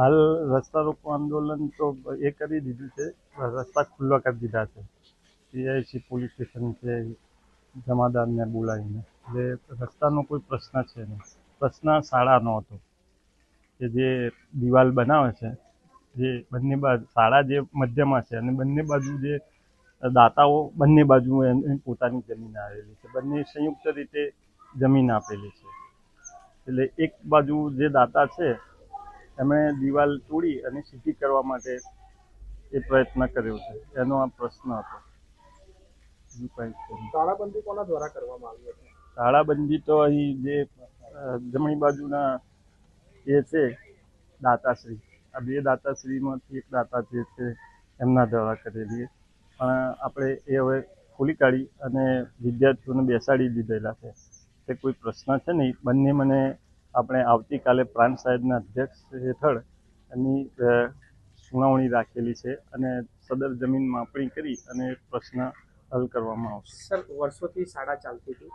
હાલ રસ્તા રોકો આંદોલન તો એ કરી દીધું છે રસ્તા ખુલ્લા કરી દીધા છે. પીઆઈસી પોલીસ સ્ટેશન છે, જમાદારને બોલાવીને. એટલે રસ્તાનો કોઈ પ્રશ્ન છે નહીં. પ્રશ્ન શાળાનો હતો કે જે દિવાલ બનાવે છે, જે બંને બાજુ, શાળા જે મધ્યમાં છે અને બંને બાજુ જે દાતાઓ બંને બાજુ એની પોતાની જમીન આવેલી છે. બંને સંયુક્ત રીતે જમીન આપેલી છે. એટલે એક બાજુ જે દાતા છે એમણે દિવાલ તોડી અને સીધી કરવા માટે એ પ્રયત્ન કર્યો છે. એનો આ પ્રશ્ન હતો. તાળાબંધી કોના દ્વારા કરવામાં આવી હતી? તાળાબંધી તો અહીં જે જમણી બાજુના એ છે દાતાશ્રી. આ બે દાતાશ્રીમાંથી એક દાતા જે છે એમના દ્વારા કરેલી. પણ આપણે એ હવે ખોલી કાઢી અને વિદ્યાર્થીઓને બેસાડી દીધેલા છે. તે કોઈ પ્રશ્ન છે નહીં. બંને મને આપણે આવતીકાલે પ્રાંત સાહેબના અધ્યક્ષ હેઠળ એની સુનાવણી રાખેલી છે અને સદર જમીન માપણી કરી અને પ્રશ્ન હલ કરવામાં આવશે. સર વર્ષોથી શાળા ચાલતી હતી.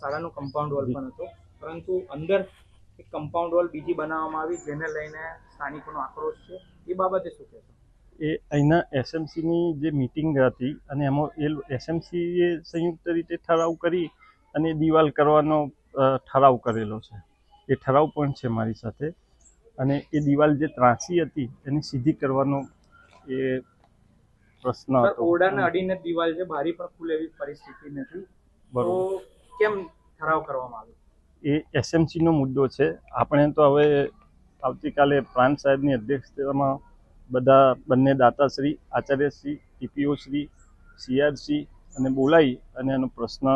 શાળાનું કમ્પાઉન્ડ વોલ પણ હતો. પરંતુ અંદર એક કમ્પાઉન્ડ વોલ બીજી બનાવવામાં આવી જેને લઈને સ્થાનિકોનો આક્રોશ છે. એ બાબતે શું કહેશો? એ અહીંના એસએમસીની જે મિટિંગ હતી અને એમાં એ એસએમસીએ સંયુક્ત રીતે ઠરાવ કરી અને દિવાલ કરવાનો ઠરાવ કરેલો છે. એ ઠરાવ પણ છે મારી સાથે. અને એ દિવાલ જે ત્રાસી હતી એને સીધી કરવાનો એ પ્રશ્ન હતો. ઓરડાને અડીને દિવાલ છે બારી પણ ખુલે એવી પરિસ્થિતિ નથી. બરોબર. કેમ ઠરાવ કરવામાં આવ્યો? એ એસએમસીનો મુદ્દો છે. આપણે તો હવે આવતીકાલે પ્રાંત સાહેબની અધ્યક્ષતામાં બધા બંને દાતાશ્રી આચાર્યશ્રી ટીપીઓશ્રી સીઆરસી અને બોલાવી અને એનો પ્રશ્ન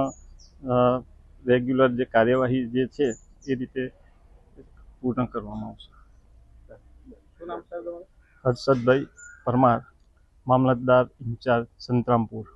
રેગ્યુલર જે કાર્યવાહી જે છે એ રીતે પૂર્ણ કરવામાં આવશે. હર્ષદભાઈ પરમાર મામલતદાર ઇન્ચાર્જ સંતરામપુર.